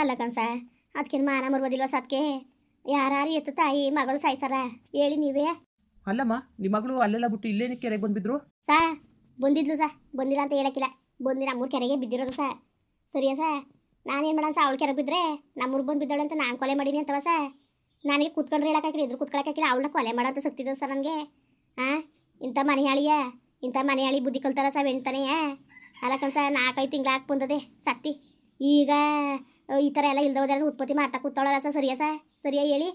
ಅಲ್ಲ ಕನ್ಸ ಅದಕ್ಕೇನು ಮಾನ ಮರ್ಬೋದಿಲ್ವ ಸತ್ಕೆ ಯಾರು ಎತ್ತು ತಾಯಿ ಮಗಳು ಸಾಯ್ಸಾರ? ಹೇಳಿ ನೀವೇ. ಅಲ್ಲಮ್ಮ ನಿಮ್ಮ ಮಗಳು ಅಲ್ಲೆಲ್ಲ ಬಿಟ್ಟು ಇಲ್ಲೇನೆ ಕೆರೆಗೆ ಬಂದ್ಬಿದ್ರು ಸಾ ಬಂದಿದ್ಲು ಸಾ ಬಂದಿಲ್ಲ ಅಂತ ಹೇಳಕ್ಕಿಲ್ಲ. ಬಂದು ನಮ್ಮೂರ ಕೆರೆಗೆ ಬಿದ್ದಿರೋದು ಸಾ. ಸರಿಯಾ ಸಾ? ನಾನೇನು ಮಾಡೋಣ ಸಾ ಅವಳು ಕೆರೆಗೆ ಬಿದ್ದರೆ ನಮ್ಮೂರು ಬಂದು ಬಿದ್ದಾಳೆ ಅಂತ ನಾನು ಕೊಲೆ ಮಾಡೀನಿ ಅಂತವ ಸಾ? ನನಗೆ ಕೂತ್ಕೊಂಡ್ರೆ ಹೇಳೋಕ್ಕಾಗಿಲ್ಲ ಎದುರು ಕೂತ್ಕೊಳಕ್ಕಾಗಿಲ್ಲ ಅವಳನ್ನ ಕೊಲೆ ಮಾಡೋಂತ ಸಿಕ್ತಿದ್ದ ಸರ್ ನನಗೆ. ಹಾಂ ಇಂಥ ಮನೆ ಹಾಳಿಯ ಇಂಥ ಮನೆ ಹಾಳಿ ಬುದ್ಧಿ ಕಲ್ತಾರ ಸಾ ಬೆಣ್ತಾನೆಯ ಅಲ್ಲ ಕನ್ಸ ನಾಲ್ಕೈದು ತಿಂಗಳು ಹಾಕಿ ಬಂದದೆ ಸತ್ತಿ. ಈಗ ಈ ಥರ ಎಲ್ಲ ಇಲ್ದೋದ್ರೆ ಉತ್ಪತ್ತಿ ಮಾಡ್ತಾ ಕೂತಾಳಲ್ಲ ಸರ್ ಸರಿಯಾ ಸರ್? ಸರಿಯಾ ಹೇಳಿ?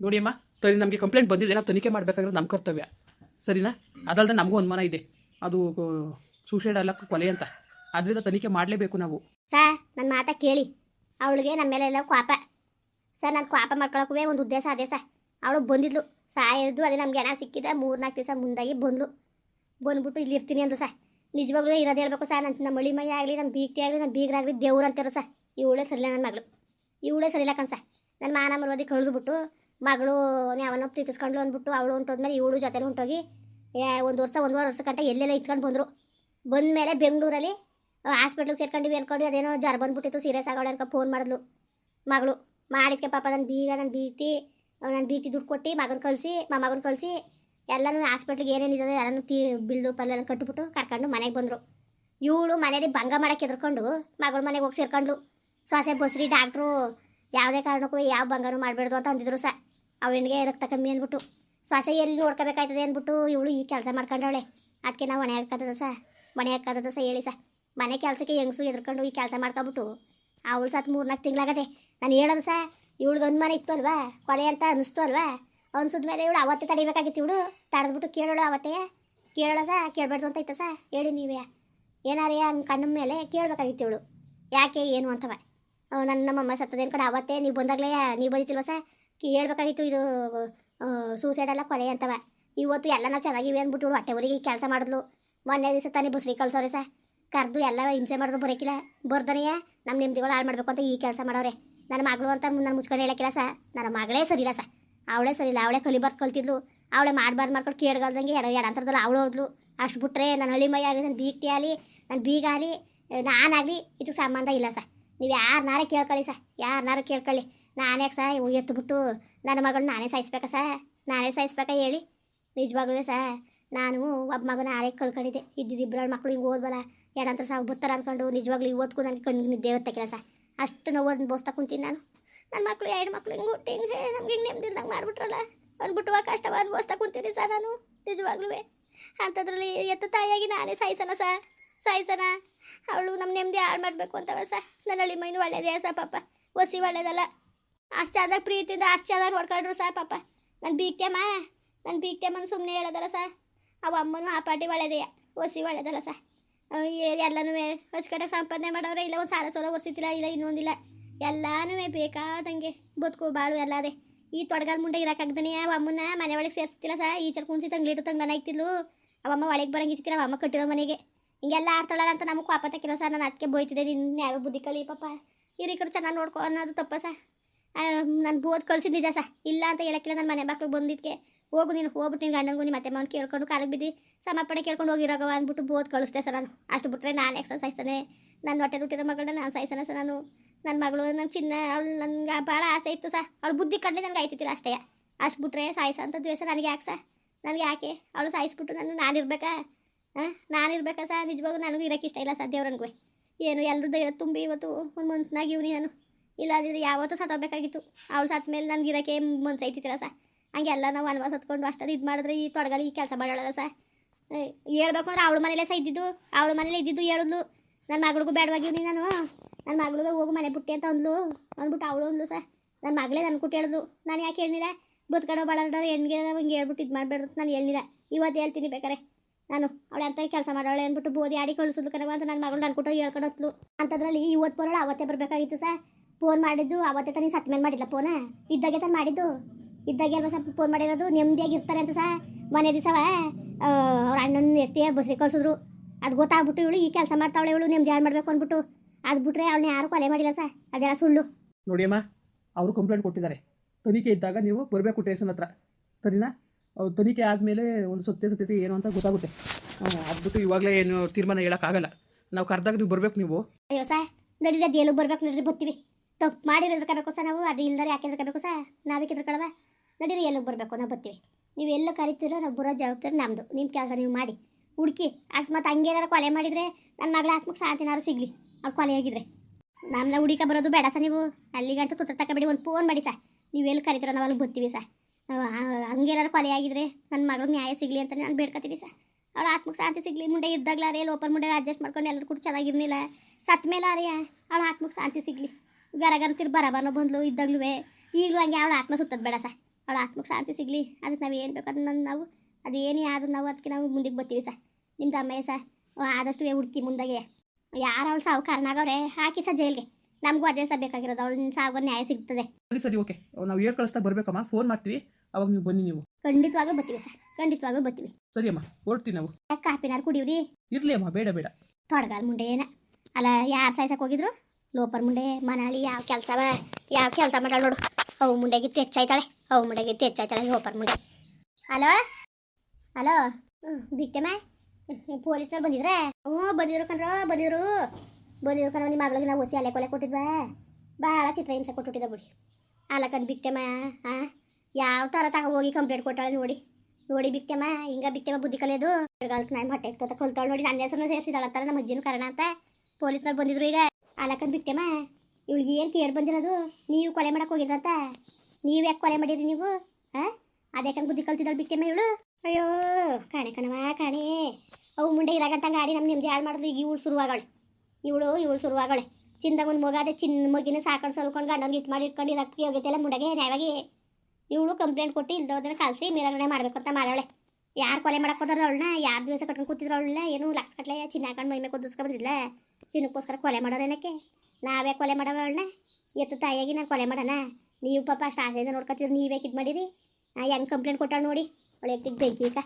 ನೋಡಿ ಅಮ್ಮ ಸರಿ ನಮಗೆ ಕಂಪ್ಲೇಂಟ್ ಬಂದಿದೆ ನಾವು ತನಿಖೆ ಮಾಡಬೇಕಾದ್ರೆ ನಮ್ಮ ಕರ್ತವ್ಯ. ಸರಿನಾ? ಅದಲ್ಲದೆ ನಮಗೂ ಅನುಮಾನ ಇದೆ. ಅದು ಸೂಸೈಡ್ ಅಲ್ಲ ಕೊಲೆ ಅಂತ. ಅದರಿಂದ ತನಿಖೆ ಮಾಡಲೇಬೇಕು ನಾವು. ಸರ್ ನನ್ನ ಮಾತಾ ಕೇಳಿ. ಅವಳಿಗೆ ನಮ್ಮ ಮೇಲೆ ಎಲ್ಲ ಕೋಪ ಸರ್ ನಾನು ಕೋಪ ಮಾಡ್ಕೊಳಕ್ಕೂ ಒಂದು ಉದ್ದೇಶ ಅದೇ ಸರ್. ಅವಳು ಬಂದಿದ್ಲು. ಸಾಯೋದು ಅದೇ ನಮ್ಗೆ ಹಣ ಸಿಕ್ಕಿದೆ. ಮೂರು ನಾಲ್ಕು ದಿವಸ ಮುಂದಾಗಿ ಬಂದ್ಲು. ಬಂದ್ಬಿಟ್ಟು ಇಲ್ಲಿ ಇರ್ತೀನಿ ಅಂದ್ರು ಸರ್. ನಿಜವಾಗ್ಲೂ ಇರೋದು ಹೇಳ್ಬೇಕು ಸರ್. ನನ್ನ ನಮ್ಮ ಮಳಿ ಮೈ ಆಗಲಿ ನಮ್ಮ ಬೀಗ್ತಿ ಆಗಲಿ ನಮ್ಮ ಬೀಗರಾಗಲಿ ದೇವ್ರು ಅಂತಾರೋ ಸರ್. ಇವಳೇ ಸರಿಲ್ಲ ನನ್ನ ಮಗಳು. ಇವಳೇ ಸರಿಲ್ಲ ಕನ್ಸ ನನ್ನ ಮಾನ ಮರೋದಕ್ಕೆ ಕಳೆದುಬಿಟ್ಟು ಮಗಳು ಯಾವನೋ ಪ್ರೀತಿಸ್ಕೊಂಡ್ಲು ಅಂದ್ಬಿಟ್ಟು ಅವಳು ಹೊಂಟೋದ್ಮೇಲೆ ಇವಳು ಜೊತೆಲಿ ಹೊಂಟೋಗಿ ಒಂದು ವರ್ಷ, ಒಂದೂವರೆ ವರ್ಷ ಗಂಟೆ ಎಲ್ಲೆಲ್ಲ ಇತ್ಕೊಂಡು ಬಂದರು. ಬಂದಮೇಲೆ ಬೆಂಗಳೂರಲ್ಲಿ ಹಾಸ್ಪಿಟ್ಲಿಗೆ ಸೇರ್ಕೊಂಡಿವಿ ಅನ್ಕೊಂಡು ಅದೇನೋ ಜ್ವರ ಬಂದ್ಬಿಟ್ಟಿತ್ತು ಸೀರಿಯಸ್ ಆಗೋಳೆ ಅನ್ಕೊ ಫೋನ್ ಮಾಡಿದ್ಲು ಮಗಳು. ಮಾಡಿದ್ಕೆ ಪಾಪ ನನ್ನ ಬೀಗ ನನ್ನ ಬೀತಿ ನನ್ನ ಬೀತಿ ದುಡ್ಡು ಕೊಟ್ಟು ಮಗನ ಕಳಿಸಿ ಮಗನ ಕಳಿಸಿ ಎಲ್ಲನೂ ಹಾಸ್ಪಿಟ್ಲಿಗೆ ಏನೇನಿದೆ ಎಲ್ಲನೂ ತೀ ಬಿಲ್ದು ಪಲ್ಲೆಲ್ಲ ಕಟ್ಬಿಟ್ಟು ಕರ್ಕೊಂಡು ಮನೆಗೆ ಬಂದರು. ಇವಳು ಮನೇಲಿ ಭಂಗ ಮಾಡೋಕ್ಕೆ ಎದ್ಕೊಂಡು ಮಗಳ ಮನೆಗೆ ಹೋಗಿ ಸೇರ್ಕೊಂಡ್ಲು ಸೊಸೆ, ಬಸ್ರಿ, ಡಾಕ್ಟ್ರು, ಯಾವುದೇ ಕಾರಣಕ್ಕೂ ಯಾವ ಬಂಗಾರ ಮಾಡಬೇಡ್ದು ಅಂತ ಅಂದಿದ್ರು ಸ. ಅವಳಿಗೆ ರಕ್ತ ಕಮ್ಮಿ ಅಂದ್ಬಿಟ್ಟು. ಸೊಸೆ ಎಲ್ಲಿ ನೋಡ್ಕೋಬೇಕಾಯ್ತದೆ ಅಂದ್ಬಿಟ್ಟು ಇವಳು ಈ ಕೆಲಸ ಮಾಡ್ಕೊಂಡವಳೆ. ಅದಕ್ಕೆ ನಾವು ಮನೆ ಹಾಕದ ಸಹ ಮನೆ ಹಾಕದ ಸಹ ಹೇಳಿ ಸ. ಮನೆ ಕೆಲಸಕ್ಕೆ ಹೆಂಗಸು ಎದ್ಕೊಂಡು ಈ ಕೆಲಸ ಮಾಡ್ಕೊಬಿಟ್ಟು. ಅವಳು ಸತ್ತು ಮೂರು ನಾಲ್ಕು ತಿಂಗಳಾಗದೆ. ನಾನು ಹೇಳೋದು ಸ, ಇವಳಿಗೆ ಅನುಮಾನ ಇತ್ತು ಅಲ್ವಾ? ಕೊಲೆ ಅಂತ ಅನಿಸ್ತು ಅಲ್ವಾ? ಅನ್ಸಿದ್ಮೇಲೆ ಇವಳು ಅವತ್ತೇ ತಡಿಬೇಕಾಗಿತ್ತು ಇವಳು. ತಡೆದ್ಬಿಟ್ಟು ಕೇಳೋಳು ಅವತ್ತೇ. ಕೇಳೋ ಸ ಕೇಳಬಾರ್ದು ಅಂತ ಇತ್ತ ಸ. ಹೇಳಿ ನೀವೇ. ಏನಾರೇ ಹಂಗೆ ಕಣ್ಣ ಮೇಲೆ ಕೇಳಬೇಕಾಗಿತ್ತು ಇವಳು. ಯಾಕೆ, ಏನು ಅಂತವ. ನನ್ನ ನಮ್ಮಮ್ಮ ಸತ್ತದ ಕಡೆ ಅವತ್ತೇ ನೀವು ಬಂದಾಗಲೇ, ನೀವು ಬಂದಿತ್ತಿಲ್ವ ಕಿ ಹೇಳ್ಬೇಕಾಗಿತ್ತು ಇದು ಸೂಸೈಡ್ ಎಲ್ಲ ಕೊಲೆ ಅಂತವ. ಇವತ್ತು ಎಲ್ಲ ಚೆನ್ನಾಗಿವೆ ಅಂದ್ಬಿಟ್ಟು ಹೊಟ್ಟೆ ಹೊಟ್ಟೆವರಿಗೆ ಕೆಲಸ ಮಾಡಿದ್ಲು. ಮೊನ್ನೆ ದಿವಸ ತಾನೇ ಬಸ್ರಿ ಕಳ್ಸೋರೆ ಸಾ ಕರೆದು ಎಲ್ಲ ಹಿಂಸೆ ಮಾಡಿದ್ರು, ಬರೋಕಿಲ್ಲ. ಬರ್ದನೆಯೇ ನಮ್ಮ ನೆಮ್ಮದಿಗಳು ಹಾಳು ಮಾಡಬೇಕು ಅಂತ ಈ ಕೆಲಸ ಮಾಡೋರೆ ನನ್ನ ಮಗಳು ಅಂತ ನನ್ನ ಮುಚ್ಕೊಂಡು ಹೇಳಕ್ಕಿಲ್ಲ ಸಾ ನನ್ನ ಮಗಳೇ ಸರಿಲ್ಲ ಸಾ ಅವಳೇ ಸರಿಲ್ಲ ಅವಳೇ ಕಲಿಬಾರ್ದು ಕಲ್ತಿದ್ಲು. ಅವಳೇ ಮಾಡಬಾರ್ದು ಮಾಡ್ಕೊಂಡು ಕೇಳ್ಗಲ್ದಂಗೆ ಎಡ ಅಂತರದಲ್ಲಿ ಅವಳು ಹೋದ್ಲು. ಅಷ್ಟು ಬಿಟ್ಟರೆ ನನ್ನ ಹಳಿ ಮೈ ಆಗಲಿ ನನ್ನ ಬೀಗ್ತಿ ಆಗಲಿ ನನ್ನ ಬೀಗ ಆಗಲಿ ನಾನಾಗಲಿ ಇದಕ್ಕೆ ಸಂಬಂಧ ಇಲ್ಲ ಸರ್. ನೀವು ಯಾರನ್ನಾರ ಕೇಳ್ಕೊಳ್ಳಿ ಸರ್ ಯಾರನ್ನಾರು ಕೇಳ್ಕೊಳ್ಳಿ. ನಾನೇ ಸಹ ಎತ್ತು ಬಿಟ್ಟು ನನ್ನ ಮಗಳನ್ನ ನಾನೇ ಸಾಯಿಸ್ಬೇಕಾ ಸಹ ನಾನೇ ಸಾಯಿಸ್ಬೇಕಾ ಹೇಳಿ? ನಿಜವಾಗ್ಲೂ ಸಹ ನಾನು ಒಬ್ಬ ಮಗನ ಆರೇ ಕಳ್ಕೊಂಡಿದ್ದೆ. ಇದ್ದಿದ್ದು ಮಕ್ಕಳು ಹಿಂಗೆ ಓದ್ಬಲ್ಲ ಏನಂತ ಸಹ ಬುತ್ತಾರ ಅಂದ್ಕೊಂಡು ನಿಜವಾಗ್ಲೂ ಇವತ್ತಿಗೂ ನನಗೆ ಕಣ್ಣಿಗೆ ನಿದ್ದೆ ಇವತ್ತಕ್ಕಿಲ್ಲ ಸಹ ಅಷ್ಟು ನೋವು ಬೋಸ್ತಾ ಕುಂತೀನಿ ನಾನು. ನನ್ನ ಮಕ್ಕಳು ಎರಡು ಮಕ್ಕಳು ಹಿಂಗೆ ಹುಟ್ಟಿ ಹಿಂಗೆ ನಮ್ಗೆ ಹಿಂಗೆ ನೆಮ್ಮದಿಲ್ದಂಗೆ ಮಾಡಿಬಿಟ್ರಲ್ಲ. ಅಂದ್ಬಿಟ್ಟು ಕಷ್ಟವ ಬೋಸ್ತಾ ಕುಂತೀನಿ ಸರ್ ನಾನು ನಿಜವಾಗ್ಲೂ ಅಂಥದ್ರಲ್ಲಿ ಎತ್ತು ತಾಯಿಯಾಗಿ ನಾನೇ ಸಾಯಿಸೋಣ ಸರ್. ಸಾಯಿಸೋಣ ಅವಳು ನಮ್ಮ ನೆಮ್ಮದಿ ಹಾಳು ಮಾಡಬೇಕು ಅಂತವ ಸರ್. ನನ್ನ ಅಳಿ ಮೈನು ಒಳ್ಳೇದೇ ಸರ್ ಪಾಪ. ಒಸಿ ಒಳ್ಳೇದಲ್ಲ. ಅಷ್ಟು ಚೆನ್ನಾಗಿ ಪ್ರೀತಿಯಿಂದ ಅಷ್ಟು ಚೆನ್ನಾಗಿ ಹೊಡ್ಕೊಂಡ್ರು ಸರ್ ಪಾಪ. ನನ್ನ ಬೀಕ್ಯಮ್ಮ ನನ್ನ ಬೀಕ್ಯಮ್ಮನ ಸುಮ್ಮನೆ ಹೇಳೋದಲ್ಲ ಸರ್. ಅವ ಅಮ್ಮನೂ ಆ ಪಾಟಿ ಒಳ್ಳೇದೆಯ ಒಸಿ ಒಳ್ಳೇದಲ್ಲ ಹೇಳಿ ಎಲ್ಲನೂ ಅಚ್ಚುಕಟ್ಟಾಗಿ ಸಂಪಾದನೆ ಮಾಡೋರೆ ಇಲ್ಲ, ಒಂದು ಸಾಲ ಸೋಲ ಒರ್ಸಿತಿಲ್ಲ, ಇಲ್ಲ ಇನ್ನೊಂದಿಲ್ಲ. ಎಲ್ಲನೂ ಬೇಕಾದಂಗೆ ಬದುಕು ಬಾಳು ಎಲ್ಲ ಅದೇ ಈ ತೊಡಗಾಲ್ ಮುಂಡೆ ಇರೋಕ್ಕಾಗ್ದನೆ ಅವ ಅಮ್ಮನ ಮನೆ ಒಳಗೆ ಸೇರಿಸ್ತಿಲ್ಲ ಸರ್. ಈಚರ್ ಕುಂಸಿ ತಂಗ್ಲಿಟ್ಟು ತಂಗ್ಲನ ಇತ್ತಿದ್ಲು ಅವಮ್ಮ ಒಳಗೆ ಬರಂಗಿತ್ತಿಲ್ಲ ಅವಮ್ಮ ಕಟ್ಟಿರೋ ಮನೆಗೆ. ಹಿಂಗೆಲ್ಲ ಆಡ್ತಾಳಲ್ಲ ಅಂತ ನಮಗೆ ಪಾಪ ತಕ್ಕಿರೋ ಸರ್. ನಾನು ಅದಕ್ಕೆ ಬೋಯ್ತಿದ್ದೆ ನಿನ್ನ ಯಾವ ಬುದ್ಧಿ ಕಲಿ ಪಾಪ. ಹಿರಿಕರು ಚೆನ್ನಾಗಿ ನೋಡ್ಕೊ ಅನ್ನೋದು ತಪ್ಪ ಸರ್. ನಾನು ಬೋದ್ ಕಳ್ಸಿದ್ ನಿಜ ಸರ್. ಇಲ್ಲ ಅಂತ ಹೇಳಕ್ಕಿಲ್ಲ ನನ್ನ ಮನೆ ಬಾಕ್ಲಿಗೆ ಬಂದಿದ್ದಕ್ಕೆ ಹೋಗು ನೀನು ಹೋಗ್ಬಿಟ್ಟು ನಿನ್ನ ಗಂಡಂಗೂ ನಿಮ್ಮ ಮತ್ತೆ ಮಾವನ್ ಕೇಳ್ಕೊಂಡು ಕಾಲಿಗೆ ಬಿದ್ದು. ಸಮರ್ಪಣೆ ಕೇಳ್ಕೊಂಡು ಹೋಗಿರೋಗವ ಅಂದ್ಬಿಟ್ಟು ಬೋದ್ ಕಳಿಸ್ದೆ ಸರ್ ನಾನು. ಅಷ್ಟು ಬಿಟ್ಟರೆ ನಾನು ಎಕ್ಸಸೈಸನೆ ನನ್ನ ಹೊಟ್ಟೆ ಹುಟ್ಟಿರೋ ಮಗಳ ನಾನು ಸಾಯಿಸೋಣ ಸರ್ ನಾನು. ನನ್ನ ಮಗಳು ನನ್ನ ಚಿನ್ನ, ಅವಳು ನನಗೆ ಭಾಳ ಆಸೆ ಇತ್ತು ಸರ್. ಅವಳು ಬುದ್ಧಿ ಕಂಡು ನನಗೆ ಆಯ್ತಿತ್ತಿಲ್ಲ ಅಷ್ಟೇ. ಅಷ್ಟು ಬಿಟ್ರೆ ಸಾಯಿಸೋ ಅಂತ ದ್ವೇಷ ನನಗೆ ಯಾಕೆ ಸರ್? ನನಗೆ ಯಾಕೆ? ಅವಳು ಸಾಯಿಸ್ಬಿಟ್ಟು ನಾನು ನಾನಿರ್ಬೇಕಾ ಹಾಂ ನಾನಿರ್ಬೇಕಾ ಸರ್? ನಿಜವಾಗೂ ನನಗೂ ಇರೋಕ್ಕೆ ಇಷ್ಟ ಇಲ್ಲ ಸರ್ ದೇವ್ರನ್ಗೆ ಏನು ಎಲ್ಲರದ್ದು ಇರೋ ತುಂಬಿ ಇವತ್ತು ಒಂದು ಮನ್ಸ್ನಾಗ ಇವ್ನಿ ನಾನು. ಇಲ್ಲ ಯಾವತ್ತೂ ಸತ್ತೋಗ್ಬೇಕಾಗಿತ್ತು. ಅವಳು ಸತ್ತ ಮೇಲೆ ನನಗೆ ಇರೋಕ್ಕೆ ಮನ್ಸು ಐತಿತ್ತಿಲ್ಲ ಸರ್. ಹಂಗೆಲ್ಲ ನಾವು ಅನ್ವಾಸ ಹತ್ಕೊಂಡು ಅಷ್ಟೊಂದು ಇದು ಮಾಡಿದ್ರೆ ಈ ತೊಡಗಲ್ಲಿ ಈ ಕೆಲಸ ಮಾಡೋಳಲ್ಲ ಸರ್. ಹೇಳ್ಬೇಕು ಅಂದ್ರೆ ಅವಳ ಮನೇಲೇ ಸಹ ಇದ್ದಿದ್ದು. ಅವಳ ಮನೇಲೇ ಇದ್ದಿದ್ದು ಹೇಳಿದ್ಲು. ನನ್ನ ಮಗಳಿಗೂ ಬೇಡವಾಗಿವ್ನಿ ನಾನು. ನನ್ನ ಮಗಳಿಗೆ ಹೋಗು ಮನೆ ಬಿಟ್ಟಿ ಅಂತ ಅಂದ್ಲು. ಅಂದ್ಬಿಟ್ಟು ಅವಳು ಅಂದ್ಲು ಸರ್. ನನ್ನ ಮಗಳೇ ನನ್ನ ಕುಟ್ಟು ಹೇಳಿದ್ಲು. ನಾನು ಯಾಕೆ ಹೇಳಿಲ್ಲ ಬದುಕಡೋ ಬಳಗಡೋ ಹೆಣ್ಗೆ ಹಿಂಗೆ ಹೇಳ್ಬಿಟ್ಟು ಇದು ಮಾಡಬೇಡ್ದು ನಾನು ಹೇಳಿಲ್ಲ ಇವತ್ತು ಹೇಳ್ತೀನಿ ಬೇಕಾರೆ. ನಾನು, ಅವಳೆ ಅಂತ ಕೆಲಸ ಮಾಡೋಳೆ ಅಂದ್ಬಿಟ್ಟು ಬೋದಿ ಆಡಿ ಕಳಿಸೋದು ಕನವ ಅಂತ ನನ್ನ ಮಗಳು ಅನ್ಕೊಟ್ಟು ಕುಟ್ಟು ಅಂತದ್ರಲ್ಲಿ ಇವತ್ತು ಬರೋಳು ಅವತ್ತೇ ಬರಬೇಕಾಗಿತ್ತು ಸರ್. ಫೋನ್ ಮಾಡಿದ್ದು, ಅವತ್ತೇ ತಾನೇ ಸತ್ತ ಮೇಲೆ ಮಾಡಿಲ್ಲ ಫೋನ. ಇದ್ದಾಗೆ ತಾನು ಮಾಡಿದ್ದು. ಇದ್ದಾಗೆ ಅಲ್ವಾ ಸ್ವಲ್ಪ ಫೋನ್ ಮಾಡಿರೋದು? ನೆಮ್ಮದಿಯಾಗಿ ಇರ್ತಾರೆ ಅಂತ ಸರ್. ಮನೆ ದಿವಸವ ಅವ್ರ ಅಣ್ಣನ ಎತ್ತಿ ಬಸ್ಸಿಗೆ ಕಳ್ಸಿದ್ರು. ಅದು ಗೊತ್ತಾಗ್ಬಿಟ್ಟು ಇವಳು ಈ ಕೆಲಸ ಮಾಡ್ತಾವಳೆ ಇವಳು, ನೆಮ್ಮದಿ ಯಾರು ಮಾಡಬೇಕು ಅಂದ್ಬಿಟ್ಟು. ಅದು ಬಿಟ್ರೆ ಅವಳನ್ನ ಯಾರು ಕೊಲೆ ಮಾಡಿಲ್ಲ ಸರ್. ಅದೆಲ್ಲ ಸುಳ್ಳು. ನೋಡಿಯಮ್ಮ ಅವರು ಕಂಪ್ಲೇಂಟ್ ಕೊಟ್ಟಿದ್ದಾರೆ. ತನಿಖೆ ಇದ್ದಾಗ ನೀವು ಬರಬೇಕು ಟೇಷನ್ ಹತ್ರ. ಸರಿನಾ? ತನಿಖೆ ಆದಮೇಲೆ ಒಂದು ಸತ್ಯ ಸತ್ಯತೆ ಏನು ಅಂತ ಗೊತ್ತಾಗುತ್ತೆ. ಅದು ಬಿಟ್ಟು ಇವಾಗಲೇ ಏನು ತೀರ್ಮಾನ ಹೇಳೋಕ್ಕಾಗಲ್ಲ. ನಾವು ಕರೆದಾಗ ನೀವು ಬರ್ಬೇಕು ನೀವು. ಅಯ್ಯೋ ಸರ್ ನಡೀರಿ ಅದು ಎಲ್ಲಿಗೆ ಬರ್ಬೇಕು ನಡ್ರಿ ಬರ್ತೀವಿ ತಪ್ಪು ಮಾಡಿ ಎದ್ರಕಬೇಕು ಸರ್ ನಾವು, ಅದು ಇಲ್ದಾರೆ ಯಾಕೆ ಎದ್ರಕಬೇಕು ಸರ್? ನಾವೇ ಕಳವ ನಡೀರಿ, ಎಲ್ಲಿಗೆ ಬರಬೇಕು ನಾವು ಬರ್ತೀವಿ ನೀವು ಎಲ್ಲೋ ಕರಿತೀರೋ ನಾವು ಬರೋ ಜವಾಬ್ದಾರಿ ನಮ್ಮದು ನಿಮ್ಮ ಕೆಲಸ ನೀವು ಮಾಡಿ. ಹುಡುಕಿ ಅಕಸ್ಮಾತ್ ಹಂಗೇನಾರು ಕೊಲೆ ಮಾಡಿದರೆ ನನ್ನ ಮಗಳ ಆತ್ಮಕ್ಕೆ ಶಾಂತಿನಾರು ಸಿಗಲಿ. ಅವ್ರು ಕೊಲೆ ಆಗಿದ್ರೆ. ನಮ್ಮನ್ನ ಹುಡುಕ ಬರೋದು ಬೇಡ ಸರ್ ನೀವು. ಅಲ್ಲಿಗಂಟು ತುತ್ತ ತಗೊಬೇಡಿ ಒಂದು ಫೋನ್ ಮಾಡಿ ಸರ್. ನೀವು ಎಲ್ಲಿ ಕರಿತೀರೋ ನಾವು ಅಲ್ಲಿಗೆ ಬರ್ತೀವಿ ಸರ್. ಹಂಗೇನಾರು ಕೊಲೆ ಆಗಿದ್ರೆ ನನ್ನ ಮಗಳಿಗೆ ನ್ಯಾಯ ಸಿಗಲಿ ಅಂತ ನಾನು ಬೇಡ್ಕೊತೀನಿ ಸರ್. ಅವಳ ಆತ್ಮಕ್ಕೆ ಶಾಂತಿ ಸಿಗಲಿ, ಮುಂದೆ ರೀ ಲೋಪರ್ ಮುಂದೆ ಅಡ್ಜಸ್ಟ್ ಮಾಡ್ಕೊಂಡು ಎಲ್ಲರೂ ಕೂಡ ಚೆನ್ನಾಗಿರ್ಲಿಲ್ಲ ಸತ್ ಮೇಲೆ ರೀ, ಅವಳ ಆತ್ಮಕ್ಕೆ ಶಾಂತಿ ಸಿಗಲಿ. ಗರಗರ ತಿರ್ ಬರಬಾರನೋ ಬಂದ್ಲು ಇದ್ದಾಗ್ಲೂ ಈಗಲೂ ಹಂಗೆ ಅವಳ ಆತ್ಮ ಸುತ್ತದ ಬೇಡ ಸರ್. ಅವಳ ಆತ್ಮಕ್ಕೆ ಶಾಂತಿ ಸಿಗಲಿ. ಅದಕ್ಕೆ ನಾವು ಏನು ಬೇಕು ಅದನ್ನ ನಾವು ಅದೇನೇ ಆದ್ರೂ ನಾವು ಅದಕ್ಕೆ ನಾವು ಮುಂದಿಗೆ ಬರ್ತೀವಿ ಸರ್. ನಿಮ್ದು ಅಮ್ಮಯ್ಯ ಸರ್? ಆದಷ್ಟು ಹುಡುಕಿ ಮುಂದಾಗೆ. ಯಾರು ಅವಳು ಸಾವು ಕಾರಣ ಆಗವ್ರೆ ಹಾಕಿ ಸರ್ ಜೈಲ್ಗೆ. ನಮಗೂ ಅದೇ ಸಹ ಬೇಕಾಗಿರೋದು, ಅವಳ ಸಾವು ನ್ಯಾಯ ಸಿಗ್ತದೆ. ಸರಿ ಓಕೆ. ನಾವು ಏರ್ ಕಳಿಸ್ದಾಗ ಬರಬೇಕಮ್ಮ. ಫೋನ್ ಮಾಡ್ತೀವಿ. ಅವಾಗ ನೀವು ಬನ್ನಿ ನೀವು. ಖಂಡಿತವಾಗ್ಲೂ ಬರ್ತೀವಿ ಸರ್. ಖಂಡಿತವಾಗ್ಲೂ ಬರ್ತೀವಿ. ಸರಿ ಅಮ್ಮ ಹೊರಡ್ತೀವಿ ನಾವು. ಕಾಪಿನಾರು ಕುಡಿಯೋರಿ ಇರ್ಲಿ ಅಮ್ಮ ಬೇಡ ಬೇಡ. ತೊಡಗಾಲ್ ಮುಂಡೆ ಏನ? ಅಲ್ಲ ಯಾರು ಸಾಯ್ಸಕ್ಕೆ ಹೋಗಿದ್ರು? ಲೋಪರ್ ಮುಂಡೆ ಮನಾಲಿ ಯಾವ ಕೆಲಸ ಯಾವ ಕೆಲಸ ಮಾಡಾಳ ನೋಡು. ಅವು ಮುಂಡೆಗಿತ್ತು ಹೆಚ್ಚಾಯ್ತಾಳೆ ಅವು ಮುಂಡೆಗಿತ್ತು ಹೆಚ್ಚಾಯ್ತಾಳೆ ಲೋಪರ್ ಮುಂಡೆ. ಹಲೋ? ಹಲೋ? ಬಿಕ್ತಮ್ಮ ಪೊಲೀಸ್ನವ್ರು ಬಂದಿದ್ರೆ? ಹ್ಞೂ ಬಂದಿದ್ರು ಕಣ್ರೋ ಬಂದಿದ್ರು. ಬಂದಿದ್ರು ಕಣೋ ನಿಮ್ಮ ಮಗಳಿಗೆ ನಾವು ಒಸಿ ಅಲೆ ಕೊಲೆ ಕೊಟ್ಟಿದ್ವಾ. ಭಾಳ ಚಿತ್ರಹಿಂಸೆ ಕೊಟ್ಟುಟ್ಟಿದ್ದ ಬಿಡಿ. ಅಲ್ಲ ಕಣ್ ಬಿಕ್ತಮ್ಮ ಹಾಂ ಯಾವ ಥರ ತಗ ಹೋಗಿ ಕಂಪ್ಲೇಂಟ್ ಕೊಟ್ಟಾಳೆ ನೋಡಿ. ನೋಡಿ ಬಿಕ್ತಮ್ಮ ಹಿಂಗ ಬಿಕ್ತಮ್ಮ ಬುದ್ಧಿ ಕಲಿಯೋದು. ಗಲ್ಸ್ ನಾನು ಹೊಟ್ಟೆ ಇರ್ತದೆ ಕೊಲ್ತಾಳ ನೋಡಿ. ನನ್ನ ಹೆಸರು ಸೇರಿಸಿದಾಳಂತಾರೆ ನಮ್ಮ ಅಜ್ಜಿನ ಕಾರಣ ಅಂತ ಪೊಲೀಸ್ನವ್ರು ಬಂದಿದ್ರು ಈಗ. ಅಲಕ್ಕಂದು ಬಿಕ್ತಮ್ಮ ಇವಳಿಗೆ ಏನು ಕೇಳಿ ಬಂದಿರೋದು? ನೀವು ಕೊಲೆ ಮಾಡಕ್ಕೆ ಹೋಗಿದ್ರಂತ? ನೀವು ಯಾಕೆ ಕೊಲೆ ಮಾಡಿರಿ ನೀವು? ಹಾಂ? ಅದಕ್ಕೆ ಬುದ್ಧಿ ಕಲ್ತಿದ್ದಾಳೆ ಬಿಕ್ತಮ್ಮ ಇವಳು? ಅಯ್ಯೋ, ಕಾಣೆ ಕಣವ ಕಾಣೆ. ಅವು ಮುಂಡೆ ಇರಾಗಂಟ ಗಾಡಿ ನಮ್ಮ ನಿಮ್ಗೆ ಹಾಳು ಮಾಡಿದ್ರು ಈಗ ಇವಳು ಶುರುವಾಗಳೆ. ಇವಳು ಇವಳು ಶುರುವಾಗಳೆ. ಚಿಂದಾಗ ಒಂದು ಮಗ ಅದೇ ಚಿನ್ನ ಮಗಿನ ಸಾಕೊಂಡು ಸಲ್ಕೊಂಡು ಗಂಡಂಗೆ ಇಟ್ಟು ಮಾಡಿ ಇಟ್ಕೊಂಡು ಇರಕ್ಕೆ ಹೋಗೈತೆಲ್ಲ ಮುಂಡಗೆ, ನ್ಯಾಯವಾಗಿ. ಇವಳು ಕಂಪ್ಲೇಂಟ್ ಕೊಟ್ಟು ಇಲ್ದೋದನ್ನ ಕಳಿಸಿ ಮೇಲಗಡೆ ಮಾಡಬೇಕು ಅಂತ ಮಾಡವಳೆ. ಯಾರು ಕೊಲೆ ಮಾಡಕ್ಕೆ ಹೋದ್ರ ಅವಳನ್ನ, ಯಾರು ದಿವಸ ಕಟ್ಕೊಂಡು ಕೂತಿದ್ರು ಅವಳನ್ನ, ಏನು ಲಕ್ಷ ಕಟ್ಲೆ ಚಿನ್ನ ಹಾಕೊಂಡು ಮೈಮೇಲೆ ಕೊದ್ದಿಸ್ಕೊ ಬಂದಿದ್ಲ? ಚಿನ್ನಕ್ಕೋಸ್ಕರ ಕೊಲೆ ಮಾಡೋರು ಏನಕ್ಕೆ? ನಾವೇ ಕೊಲೆ ಮಾಡೋ ಅವಳನ್ನ? ಎತ್ತು ತಾಯಿಯಾಗಿ ನಾನು ಕೊಲೆ ಮಾಡೋಣ ನೀವು ಪಾಪ ಅಷ್ಟು ಆಸೆಯಿಂದ ನೋಡ್ಕೊತಿದ್ರು ನೀವೇ ಇದು ಮಾಡಿರಿ. ಹೆಂಗೆ ಕಂಪ್ಲೇಂಟ್ ಕೊಟ್ಟಾಳ ನೋಡಿ, ಅವಳು ಎತ್ತಿಗೆ ಬೆಂಕಿ ಈಗ.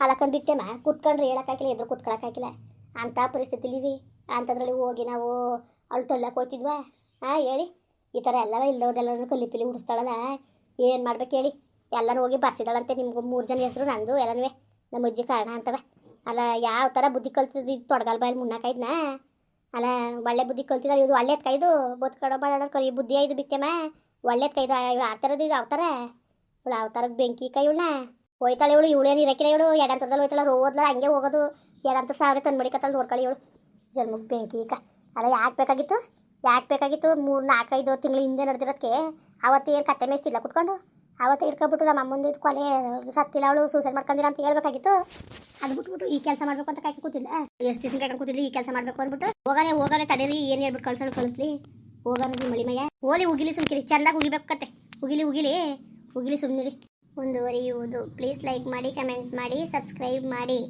ಅಲಕ್ಕಂದು ಬಿಟ್ಟೆಮ್ಮ ಕೂತ್ಕೊಂಡ್ರೆ ಹೇಳೋಕ್ಕಾಗಿಲ್ಲ ಎದುರು ಕೂತ್ಕೊಳಕ್ಕಾಗಿಲ್ಲ ಅಂಥ ಪರಿಸ್ಥಿತಿಲಿವಿ. ಅಂಥದ್ರಲ್ಲಿ ಹೋಗಿ ನಾವು ಅವಳು ತೊಳ್ಳಕ್ಕೆ ಹೋಗ್ತಿದ್ವಾ? ಹಾಂ ಹೇಳಿ. ಈ ಥರ ಎಲ್ಲವ ಇಲ್ಲದೆಲ್ಲರೂ ಕಲ್ಲಿ ಪಿಲಿ ಏನು ಮಾಡ್ಬೇಕು ಹೇಳಿ. ಎಲ್ಲರೂ ಹೋಗಿ ಬರ್ಸಿದಾಳಂತೆ ನಿಮ್ಗೆ ಮೂರು ಜನ ಹೆಸರು, ನಂದು ಎಲ್ಲನೂ ನಮ್ಮ ಅಜ್ಜಿ ಕಾರಣ ಅಂತವೆ. ಅಲ್ಲ, ಯಾವ ಥರ ಬುದ್ಧಿ ಕಲ್ತಿದ್ದು ಇದು ತೊಡಗಲ್ ಬಾಯಲ್ಲಿ ಮುನ್ನಾಕೈದ್ನ ಅಲ್ಲ, ಒಳ್ಳೆ ಬುದ್ಧಿ ಕಲ್ತಿದ್ದಾಳೆ ಇದು, ಒಳ್ಳೆದ್ ಕೈದು ಬದುಕಡೋ ಬಾಳಾಡೋ ಕಲಿ ಬುದ್ಧಿ ಐದು ಬಿತ್ತೆಮ್ಮ ಒಳ್ಳೇದು ಕೈದು ಇವಳು ಆ ಥರದ್ದು ಇದು ಅವತಾರ ಇವಳು ಅವತಾರಕ್ಕೆ ಬೆಂಕಿ ಕೈ ಇವಳನ್ನ? ಹೋಯ್ತಾಳೆ ಇವಳು, ಇವಳೇನು ಇರಕ್ಕಿಲ್ಲ ಇವಳು. ಎಡಂತದಲ್ಲಿ ಹೋಯ್ತಾಳೆ, ರೋದ್ಲ ಹಂಗೆ ಹೋಗೋದು. ಎಡಂತ ಸಾವಿರ ತಂದು ಮಡಿಕತ್ತಲ್ಲಿ ನೋಡ್ಕೊಳ್ಳಿ ಇವಳು. ಜನ್ಮಕ್ಕೆ ಬೆಂಕಿ ಕ ಅಲ್ಲ, ಯಾಕೆ ಬೇಕಾಗಿತ್ತು? ಯಾಕೆ ಬೇಕಾಗಿತ್ತು? ಮೂರು ನಾಲ್ಕೈದು ತಿಂಗಳು ಹಿಂದೆ ನಡೆದಿರೋದಕ್ಕೆ ಅವತ್ತು ಏನು ಕತ್ತೆ ಮೇಯ್ತಿಲ್ಲ ಕುತ್ಕೊಂಡು? ಅವತ್ತು ಹಿಡ್ಕೊಬಿಟ್ಟು ನಮ್ಮ ಅಮ್ಮಂದು ಇದು ಕೊಲೆ, ಸತ್ತಿಲ್ಲ ಅವಳು ಸೂಸೈಡ್ ಮಾಡ್ಕೊಂಡಿರ ಅಂತ ಹೇಳ್ಬೇಕಾಗಿತ್ತು. ಅದು ಬಿಟ್ಬಿಟ್ಟು ಈ ಕೆಲಸ ಮಾಡಬೇಕು ಅಂತ ಕಾಯ್ಕೊಂಡು ಕೂತಿಲ್ಲ ಎಷ್ಟು ದಿವಸ ಕಾಯ್ಕೊಂಡು ಕೂತಿದ್ಲಿ, ಈ ಕೆಲಸ ಮಾಡಬೇಕು ಅಂದ್ಬಿಟ್ಟು. ಹೋಗಾನೆ ಹೋಗಾನೆ ತಡೀರಿ, ಏನು ಹೇಳ್ಬಿಟ್ಟು ಕಳ್ಸೋಣ ಕಳಿಸ್ಲಿ. ಹೋಗಾನೆ ನಿಮ್ಮ ಮಳಿಮಯ್ಯ ಹೋಲಿ ಉಗಿಲಿ ಸುಮ್ಕಿರಿ ಚೆನ್ನಾಗಿ ಉಗಿಬೇಕು ಕತ್ತೆ. ಉಗಿಲಿ ಉಗಿಲಿ. ಉಗಿಲಿ ಸುಮ್ಮನಿರಿ ಮುಂದುವರಿಯುವುದು ಪ್ಲೀಸ್ ಲೈಕ್ ಮಾಡಿ ಕಮೆಂಟ್ ಮಾಡಿ ಸಬ್ಸ್ಕ್ರೈಬ್ ಮಾಡಿ.